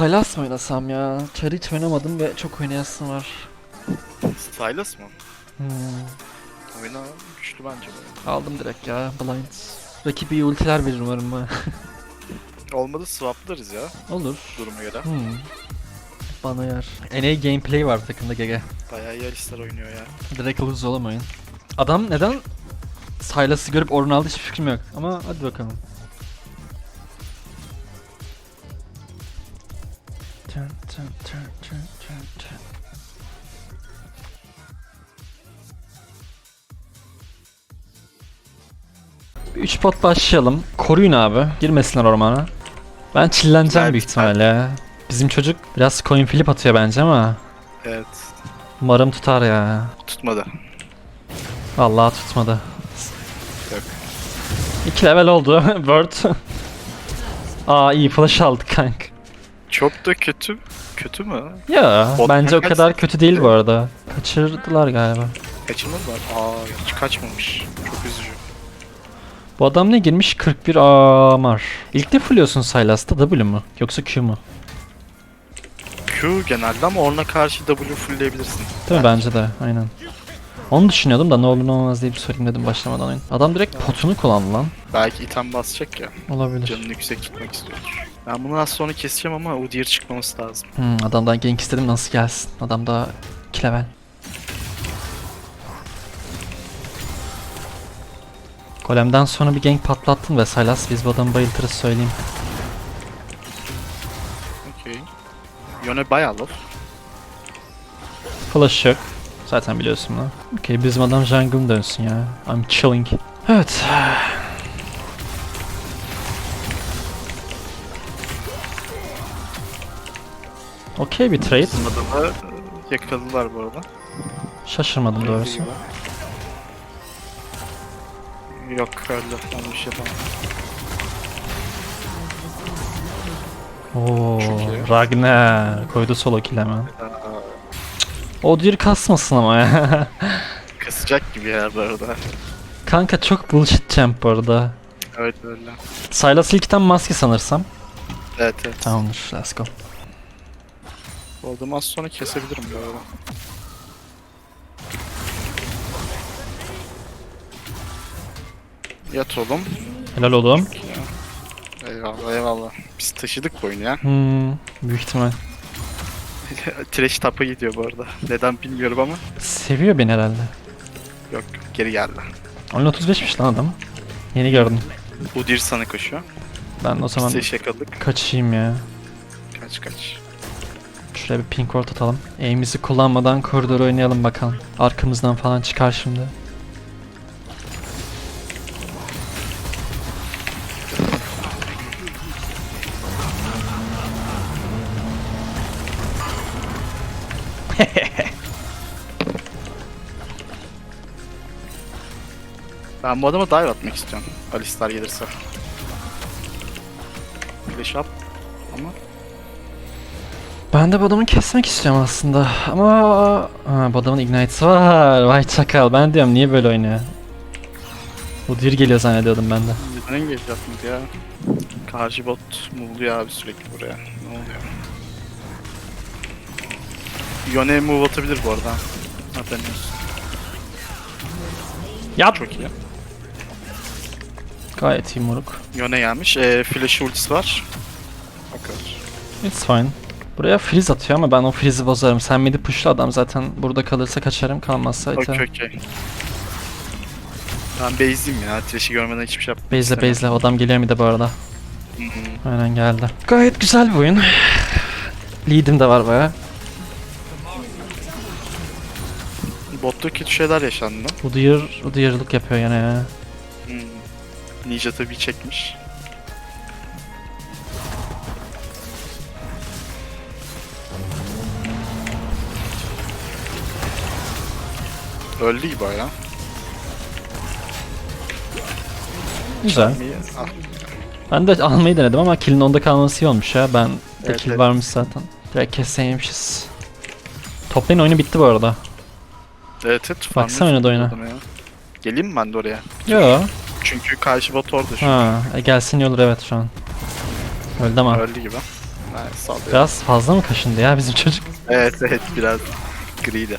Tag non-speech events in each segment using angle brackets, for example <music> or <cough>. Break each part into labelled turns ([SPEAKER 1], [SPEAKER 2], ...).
[SPEAKER 1] Sylas mı oynasam ya? Çarı hiç oynamadım ve çok oynayasım var.
[SPEAKER 2] Silas mı?
[SPEAKER 1] Hmm.
[SPEAKER 2] Oyna güçlü bence bu.
[SPEAKER 1] Aldım direkt ya Blind. Rakibi iyi ultiler verir umarım ha. <laughs>
[SPEAKER 2] Olmadı swaplarız ya
[SPEAKER 1] Olur.
[SPEAKER 2] duruma göre.
[SPEAKER 1] Hmm. Bana yer. NA gameplay var takımda GG.
[SPEAKER 2] Bayağı iyi Alistar oynuyor ya.
[SPEAKER 1] Direkt lose olamayın. Adam neden Sylas'ı görüp Orun aldı hiçbir fikrim yok. Ama hadi bakalım. Tın tın tın tın tın tın. Bir 3 pot başlayalım. Koruyun abi. Girmesinler ormana. Ben çilleneceğim
[SPEAKER 2] Ben-
[SPEAKER 1] büyük ihtimalle. Bizim çocuk biraz coin flip atıyor bence ama
[SPEAKER 2] Evet.
[SPEAKER 1] umarım tutar ya.
[SPEAKER 2] Tutmadı.
[SPEAKER 1] Vallahi tutmadı.
[SPEAKER 2] Yok.
[SPEAKER 1] 2 level oldu. <laughs> Word. Aa iyi flash aldık kanka.
[SPEAKER 2] Çok da kötü. Kötü mü?
[SPEAKER 1] Ya
[SPEAKER 2] Bot
[SPEAKER 1] bence o kadar kötü değil bu arada. Kaçırdılar galiba.
[SPEAKER 2] Kaçınız var? Aa hiç kaçmamış. Çok üzücü.
[SPEAKER 1] Bu adam ne girmiş? 41 amar. İlk ne fulluyorsun Sylas'ta W mu? Yoksa Q mu?
[SPEAKER 2] Q genelde ama ona karşı W fullleyebilirsin.
[SPEAKER 1] Değil mi? Bence de. Aynen. Onu düşünüyordum da ne olur ne olmaz diye bir sorayım dedim başlamadan oyun. Adam direkt potunu kullandı lan.
[SPEAKER 2] Belki item basacak ya.
[SPEAKER 1] Olabilir.
[SPEAKER 2] Canını yüksek tutmak istiyordur. Ben bunu az sonra keseceğim ama Udyr çıkmaması lazım.
[SPEAKER 1] Hmm, adamdan gank istedim nasıl gelsin? Adam daha 2 level. Golem'den sonra bir gank patlattın ve Sylas biz bu adamı bayıltırız söyleyeyim.
[SPEAKER 2] Okey. Yone bayağı low.
[SPEAKER 1] Flash yok. Zaten biliyorsun lan. Okey bizim adam jungle dönsün ya. I'm chilling. Evet. Okey bir trade.
[SPEAKER 2] Bizim adamı e, yakaladılar bu arada.
[SPEAKER 1] Şaşırmadım doğrusu.
[SPEAKER 2] Yok öldü. Onu bir şey yapamam.
[SPEAKER 1] Oo. Ragnar koydu solo kill hemen.
[SPEAKER 2] Aa,
[SPEAKER 1] O dir kasmasın ama ya. <laughs>
[SPEAKER 2] Kasacak gibi ya bu arada.
[SPEAKER 1] Kanka çok bullshit champ bu arada.
[SPEAKER 2] Evet öyle.
[SPEAKER 1] Sylas ilkten maske sanırsam.
[SPEAKER 2] Evet evet.
[SPEAKER 1] Tamamdır let's go.
[SPEAKER 2] Bu adamı az sonra kesebilirim bu arada. Yat oğlum.
[SPEAKER 1] Helal oğlum.
[SPEAKER 2] Eyvallah eyvallah. Biz taşıdık bu oyunu ya.
[SPEAKER 1] Hmm, büyük ihtimal. <laughs>
[SPEAKER 2] Trash tap'a gidiyor bu arada. Neden bilmiyorum ama.
[SPEAKER 1] Seviyor beni herhalde.
[SPEAKER 2] Yok geri geldi.
[SPEAKER 1] 10.35'miş lan adam. Yeni gördüm.
[SPEAKER 2] Udyr sana koşuyor.
[SPEAKER 1] Ben de o zaman
[SPEAKER 2] Biz yakaladık.
[SPEAKER 1] kaçayım ya.
[SPEAKER 2] Kaç kaç.
[SPEAKER 1] Şuraya bir pink ward atalım. Aim'imizi kullanmadan koridor oynayalım bakalım. Arkamızdan falan çıkar şimdi. <laughs>
[SPEAKER 2] Ben bu adama dive atmak istiyorum. Alistar gelirse. Flash up. Ama
[SPEAKER 1] Ben de bu adamı kesmek istiyorum aslında ama ha, bu adamın ignite'ı var. Vay çakal ben diyorum niye böyle oynuyor. Bu dir geliyor zannediyordum ben de.
[SPEAKER 2] neden yapmadı ya? Karşı bot move'luyor abi sürekli buraya. Ne oluyor? Yone move atabilir bu arada. Olsun.
[SPEAKER 1] Yap.
[SPEAKER 2] Çok iyi.
[SPEAKER 1] Gayet iyi moruk.
[SPEAKER 2] Yone gelmiş. Ee, flash ultisi var. Bakalım.
[SPEAKER 1] It's fine. Buraya freeze atıyor ama ben o freeze'i bozarım. Sen midi pushla adam zaten burada kalırsa kaçarım kalmazsa ite.
[SPEAKER 2] Okey okey. Ben base'liyim ya. Trash'i görmeden hiçbir şey yapmak
[SPEAKER 1] Base'le base'le adam geliyor midi bu arada.
[SPEAKER 2] Hı hı.
[SPEAKER 1] Aynen geldi. Gayet güzel bir oyun. Lead'im de var baya.
[SPEAKER 2] Botta kötü şeyler yaşandı.
[SPEAKER 1] Udyr, Udyr'lık yapıyor yine ya.
[SPEAKER 2] Hmm. Ninja tabii çekmiş. Öldü gibi ya.
[SPEAKER 1] Güzel. Ben de almayı denedim ama kill'in onda kalması iyi olmuş ya. Ben de
[SPEAKER 2] Evet,
[SPEAKER 1] kill
[SPEAKER 2] evet.
[SPEAKER 1] varmış zaten. Direkt kesseymişiz. Top lane oyunu bitti bu arada.
[SPEAKER 2] Evet evet.
[SPEAKER 1] Baksana
[SPEAKER 2] farmlıyorsun
[SPEAKER 1] oynadı oyuna.
[SPEAKER 2] ya. Geleyim mi ben de oraya?
[SPEAKER 1] Yo.
[SPEAKER 2] Çünkü karşı bot orada şu an.
[SPEAKER 1] Ha, e, gelsin iyi olur evet şu an. Öldü ama.
[SPEAKER 2] Öldü gibi. Sallıyor.
[SPEAKER 1] Biraz fazla mı kaşındı ya bizim çocuk?
[SPEAKER 2] Evet evet biraz griydi.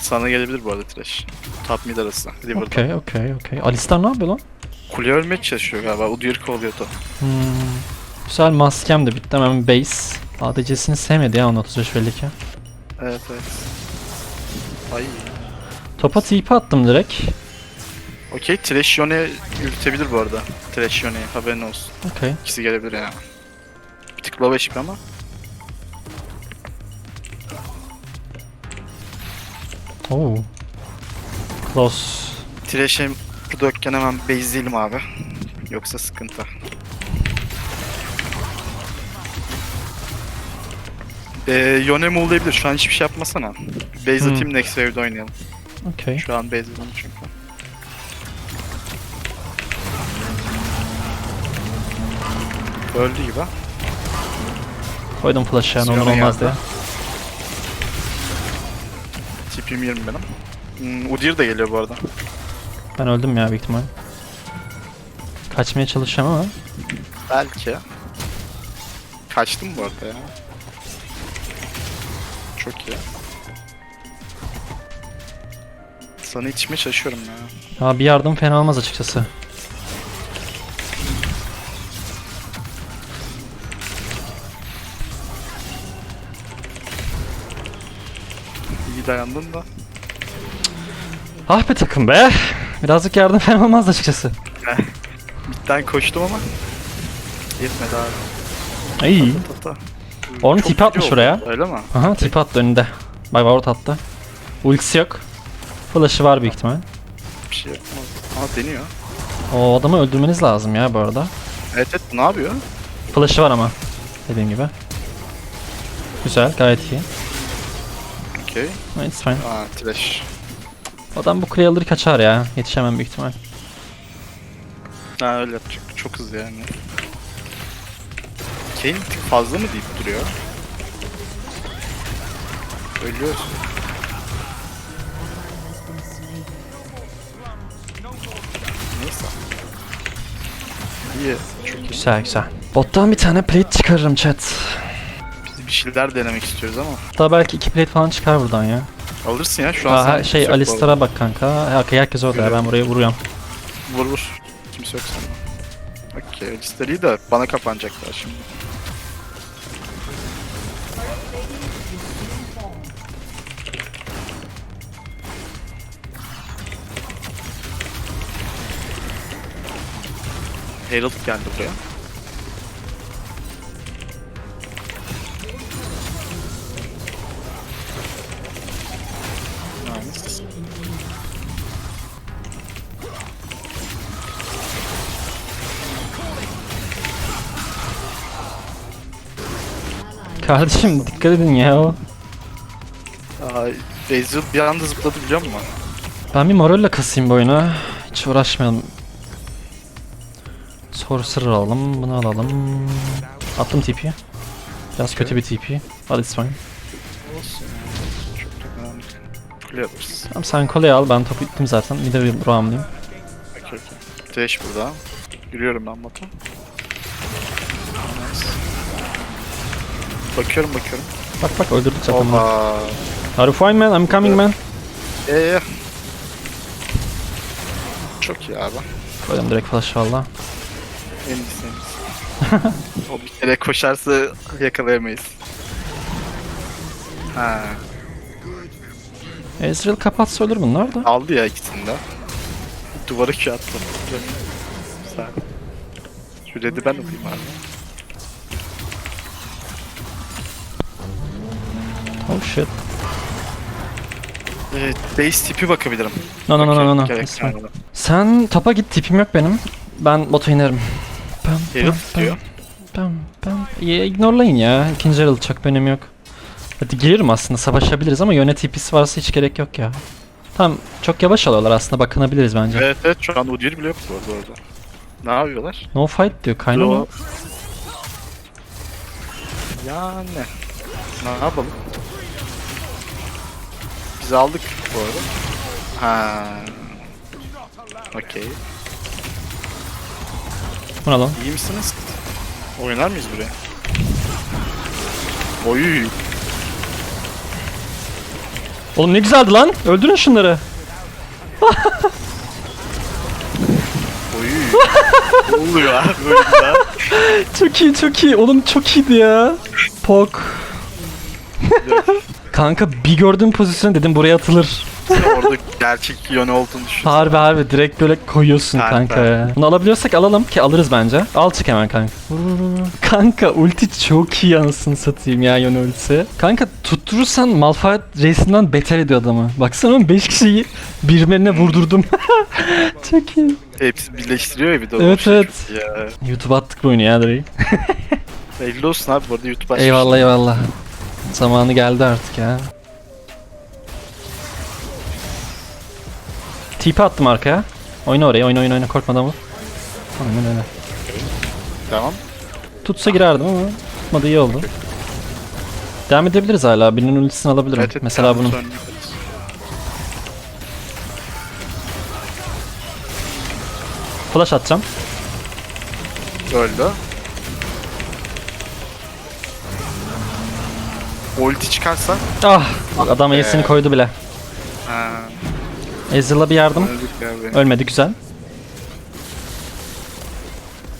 [SPEAKER 2] Sana gelebilir bu arada Trash. Top mid arası. River'da.
[SPEAKER 1] Okey okey okey. Alistar ne yapıyor lan?
[SPEAKER 2] Kule ölmeye çalışıyor galiba. Udyr kovalıyordu.
[SPEAKER 1] Hmm. Güzel maskem de bitti hemen base. ADC'sini sevmedi ya 35 belli ki.
[SPEAKER 2] Evet evet. Ay.
[SPEAKER 1] Topa TP attım direkt.
[SPEAKER 2] Okey Trash Yone yürütebilir bu arada. Trash Yone haberin olsun.
[SPEAKER 1] Okey.
[SPEAKER 2] İkisi gelebilir yani. Bir tık low HP ama.
[SPEAKER 1] Oo. Close.
[SPEAKER 2] Trash'e burada yokken hemen base'leyelim abi. Yoksa sıkıntı. Ee, Yone move'layabilir. Şu an hiçbir şey yapmasana. Base
[SPEAKER 1] Hmm.
[SPEAKER 2] atayım next wave'de oynayalım.
[SPEAKER 1] Okey.
[SPEAKER 2] Şu an base atalım çünkü. Öldü gibi.
[SPEAKER 1] Koydum flash'ı yani
[SPEAKER 2] Sırama
[SPEAKER 1] olmaz diye.
[SPEAKER 2] Tipim 20 benim. Hmm, Udyr de geliyor bu arada.
[SPEAKER 1] Ben öldüm ya büyük ihtimal. Kaçmaya çalışacağım ama.
[SPEAKER 2] Belki. Kaçtım bu arada ya. Çok iyi. Sana içime şaşıyorum ya.
[SPEAKER 1] Ya bir yardım fena olmaz açıkçası.
[SPEAKER 2] İyi dayandın da.
[SPEAKER 1] Ah be takım be. Birazcık yardım fena olmaz açıkçası.
[SPEAKER 2] Midden koştum ama. Yetmedi abi.
[SPEAKER 1] İyi.
[SPEAKER 2] Tata.
[SPEAKER 1] Onun
[SPEAKER 2] Çok
[SPEAKER 1] tipi atmış
[SPEAKER 2] oldu.
[SPEAKER 1] oraya.
[SPEAKER 2] Öyle mi?
[SPEAKER 1] Aha tip attı önünde. Bak ward attı. Ultisi yok. Flash'ı var büyük ihtimal.
[SPEAKER 2] Bir şey yapmaz. Ama deniyor.
[SPEAKER 1] O adamı öldürmeniz lazım ya bu arada.
[SPEAKER 2] Evet evet ne yapıyor?
[SPEAKER 1] Flash'ı var ama. Dediğim gibi. Güzel gayet iyi.
[SPEAKER 2] Okey.
[SPEAKER 1] It's fine.
[SPEAKER 2] Aa trash.
[SPEAKER 1] Adam bu kuleyi alır kaçar ya. Yetişemem büyük ihtimal.
[SPEAKER 2] Ha öyle yapacak. Çok hızlı yani. Kane tık fazla mı deyip duruyor? Ölüyorsun. Neyse. İyi. Çok iyi.
[SPEAKER 1] Güzel güzel. Bottan bir tane plate çıkarırım chat.
[SPEAKER 2] Biz bir şeyler denemek istiyoruz ama.
[SPEAKER 1] Hatta belki iki plate falan çıkar buradan ya.
[SPEAKER 2] Alırsın ya şu an.
[SPEAKER 1] Aha,
[SPEAKER 2] sen
[SPEAKER 1] şey
[SPEAKER 2] kimse yok bu
[SPEAKER 1] Alistar'a bak kanka. Ha, herkes orada ya ben buraya vuruyorum.
[SPEAKER 2] Vur vur. Kimse yok sende. Okey Alistar iyi de bana kapanacaklar şimdi. Herald geldi buraya. Nice.
[SPEAKER 1] Kardeşim dikkat edin ya.
[SPEAKER 2] Aa, Ezreal bir anda zıpladı biliyor musun?
[SPEAKER 1] Ben bir moralle kasayım bu oyunu. Hiç uğraşmayalım. Sorcerer alalım. Bunu alalım. Attım TP'yi. Biraz kötü bir TP. Hadi fine.
[SPEAKER 2] Olsun. Kule alırız.
[SPEAKER 1] Tamam sen koleyi al. Ben topu ittim zaten. Middle roam'layım.
[SPEAKER 2] Okey okey. Trash burada. Yürüyorum ben. Nice. Bakıyorum bakıyorum.
[SPEAKER 1] Bak bak öldürdük zaten.
[SPEAKER 2] Oha.
[SPEAKER 1] Are you fine man? I'm coming man.
[SPEAKER 2] Eee. Çok iyi abi.
[SPEAKER 1] Koydum direkt flash valla.
[SPEAKER 2] En iyisi <laughs> o bir kere koşarsa yakalayamayız. Ha,
[SPEAKER 1] Ezreal kapatsa ölür bunlar da.
[SPEAKER 2] aldı ya ikisini de. Duvara Q attı. Güzel. Şu red'i ben alayım abi.
[SPEAKER 1] Oh shit.
[SPEAKER 2] Evet, base tipi bakabilirim.
[SPEAKER 1] No no no no no. no.
[SPEAKER 2] Gerek
[SPEAKER 1] It's fine.
[SPEAKER 2] kalmadı.
[SPEAKER 1] Sen topa git tipim yok benim. Ben bota inerim.
[SPEAKER 2] Herald
[SPEAKER 1] pam,
[SPEAKER 2] diyor.
[SPEAKER 1] Pam pam. Ya, ignorelayın ya. İkinci Herald çok benim yok. Hadi gelirim aslında savaşabiliriz ama yöne tipisi varsa hiç gerek yok ya. Tamam çok yavaş alıyorlar aslında bakınabiliriz bence.
[SPEAKER 2] Evet evet şu an Udyr bile yok bu arada orada. Ne yapıyorlar?
[SPEAKER 1] No fight diyor kaynağı mı?
[SPEAKER 2] Yani. Ne yapalım? Biz aldık bu arada. Ha. Okey.
[SPEAKER 1] Buna lan.
[SPEAKER 2] İyi misiniz? Oynar mıyız buraya? Oy.
[SPEAKER 1] Oğlum ne güzeldi lan. Öldürün şunları.
[SPEAKER 2] Oy. <laughs> ne oluyor abi böyle ya?
[SPEAKER 1] Çok iyi çok iyi. Oğlum çok iyiydi ya. Pok. <laughs> Kanka bir gördüğüm pozisyon dedim buraya atılır.
[SPEAKER 2] Orada gerçek yönü olduğunu düşün.
[SPEAKER 1] Harbi harbi direkt böyle koyuyorsun
[SPEAKER 2] Kanka.
[SPEAKER 1] kanka ya. Bunu alabiliyorsak alalım ki alırız bence. Al çık hemen kanka. Vur, vur, vur. Kanka ulti çok iyi anasını satayım ya yön ultisi. Kanka tutturursan Malphite reisinden beter ediyor adamı. Baksana 5 kişiyi birbirine vurdurdum. <laughs> çok iyi.
[SPEAKER 2] Hepsi birleştiriyor ya bir de o
[SPEAKER 1] Evet,
[SPEAKER 2] şey
[SPEAKER 1] evet.
[SPEAKER 2] çok iyi Ya.
[SPEAKER 1] YouTube attık bu oyunu ya direkt. <laughs>
[SPEAKER 2] Belli olsun abi bu arada YouTube açmış.
[SPEAKER 1] Eyvallah eyvallah. Zamanı geldi artık ya. TP attım arkaya. Oyna oraya oyna oyna oyna korkmadan vur. Aynen öyle.
[SPEAKER 2] Tamam.
[SPEAKER 1] Tutsa girerdim ama tutmadı iyi oldu. Devam edebiliriz hala. Birinin ultisini alabilirim.
[SPEAKER 2] Evet,
[SPEAKER 1] Mesela bunun. Flash atacağım.
[SPEAKER 2] Öldü. Ulti çıkarsa
[SPEAKER 1] Ah! Adam Ace'ini koydu bile. Ezreal'a bir yardım.
[SPEAKER 2] öldük abi.
[SPEAKER 1] Ölmedi güzel.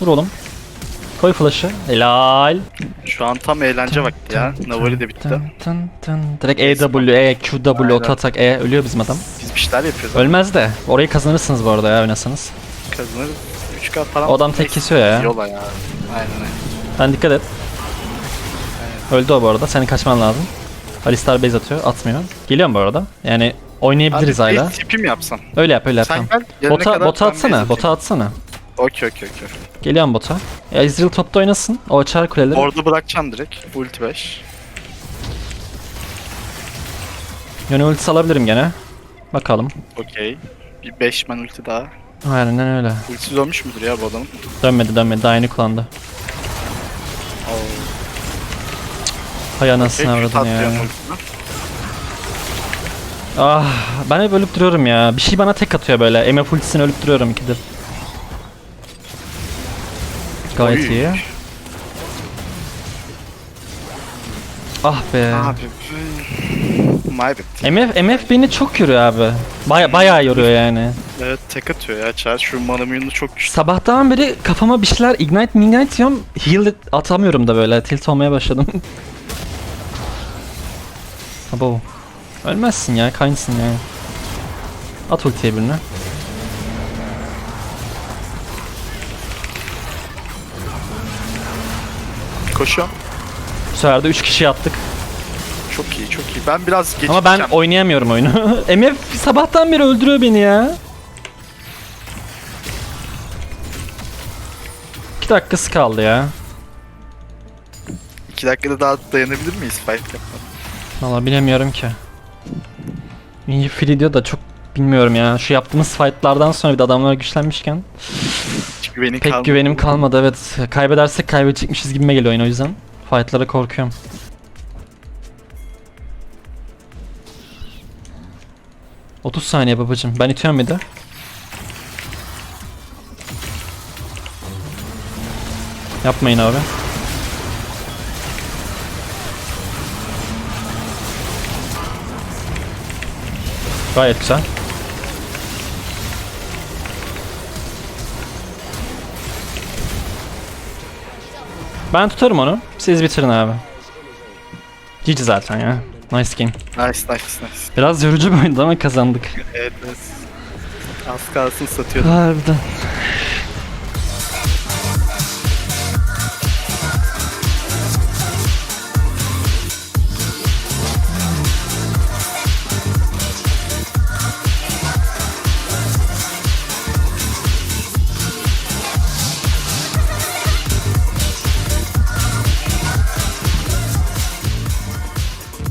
[SPEAKER 1] Vur oğlum. Koy flash'ı. Helal.
[SPEAKER 2] Şu an tam eğlence vakti ya. Navari de bitti.
[SPEAKER 1] Tın tın tın. Direkt EW, E, QW,
[SPEAKER 2] Aynen.
[SPEAKER 1] auto atak, E. Ölüyor bizim adam.
[SPEAKER 2] Biz bir şeyler yapıyoruz.
[SPEAKER 1] Ölmez de. Orayı kazanırsınız bu arada ya oynasanız.
[SPEAKER 2] Kazanırız. 3K falan.
[SPEAKER 1] O adam tek kesiyor ya.
[SPEAKER 2] Yola ya. Aynen aynen.
[SPEAKER 1] Sen dikkat et. Öldü o bu arada. Senin kaçman lazım. Alistar base atıyor. Atmıyor. Geliyorum bu arada. Yani oynayabiliriz
[SPEAKER 2] Abi,
[SPEAKER 1] hala.
[SPEAKER 2] tipi mi yapsam?
[SPEAKER 1] Öyle yap öyle yap.
[SPEAKER 2] Sen
[SPEAKER 1] tamam.
[SPEAKER 2] gel.
[SPEAKER 1] Bota,
[SPEAKER 2] kadar
[SPEAKER 1] bota
[SPEAKER 2] ben
[SPEAKER 1] atsana. Bota atsana.
[SPEAKER 2] Okey okey okey.
[SPEAKER 1] Geliyorum bota. Ya Ezreal topta oynasın. O açar kuleleri.
[SPEAKER 2] Orada bırakacağım direkt. Ulti 5.
[SPEAKER 1] Yönü ultisi alabilirim gene. Bakalım.
[SPEAKER 2] Okey. Bir 5 man ulti daha.
[SPEAKER 1] Aynen öyle.
[SPEAKER 2] Ultisiz ölmüş müdür ya bu adamın?
[SPEAKER 1] Dönmedi dönmedi. Daha yeni kullandı. Hay anasını
[SPEAKER 2] Okey,
[SPEAKER 1] avradın ya.
[SPEAKER 2] ultisini.
[SPEAKER 1] Ah ben hep ölüp duruyorum ya. Bir şey bana tek atıyor böyle. MF ultisini ölüp duruyorum ikidir. Gayet iyi. Ah be.
[SPEAKER 2] Abi. Bad.
[SPEAKER 1] MF, MF beni çok yoruyor abi. Baya, bayağı yoruyor yani.
[SPEAKER 2] Evet tek atıyor ya Çağ. Şu mana muyunu çok güçlü.
[SPEAKER 1] Sabahtan beri kafama bir şeyler ignite mignite diyorum. Heal atamıyorum da böyle. Tilt olmaya başladım. <laughs> Abo. Ölmezsin ya. Kaynsın ya. At ultiye birine.
[SPEAKER 2] Koşuyorum.
[SPEAKER 1] Bu sefer de 3 kişi attık.
[SPEAKER 2] Çok iyi çok iyi. Ben biraz geç
[SPEAKER 1] Ama ben oynayamıyorum oyunu. <laughs> MF sabahtan beri öldürüyor beni ya. 2 dakikası kaldı ya.
[SPEAKER 2] 2 dakikada daha dayanabilir miyiz fight yapmadan?
[SPEAKER 1] Valla bilemiyorum ki. İyi free diyor da çok bilmiyorum ya. Şu yaptığımız fightlardan sonra bir de adamlar güçlenmişken
[SPEAKER 2] Hiç güvenin
[SPEAKER 1] pek
[SPEAKER 2] kalmadı.
[SPEAKER 1] güvenim kalmadı evet. Kaybedersek kaybedecekmişiz gibime geliyor oyun o yüzden. Fightlara korkuyorum. ...30 saniye babacım. Ben itiyorum bir de. Yapmayın abi. Gayet güzel. Ben tutarım onu. Siz bitirin abi. GG zaten ya. Nice game.
[SPEAKER 2] Nice nice nice.
[SPEAKER 1] Biraz yorucu bir oyundu ama kazandık.
[SPEAKER 2] Evet evet. Az kalsın satıyordum.
[SPEAKER 1] Harbiden.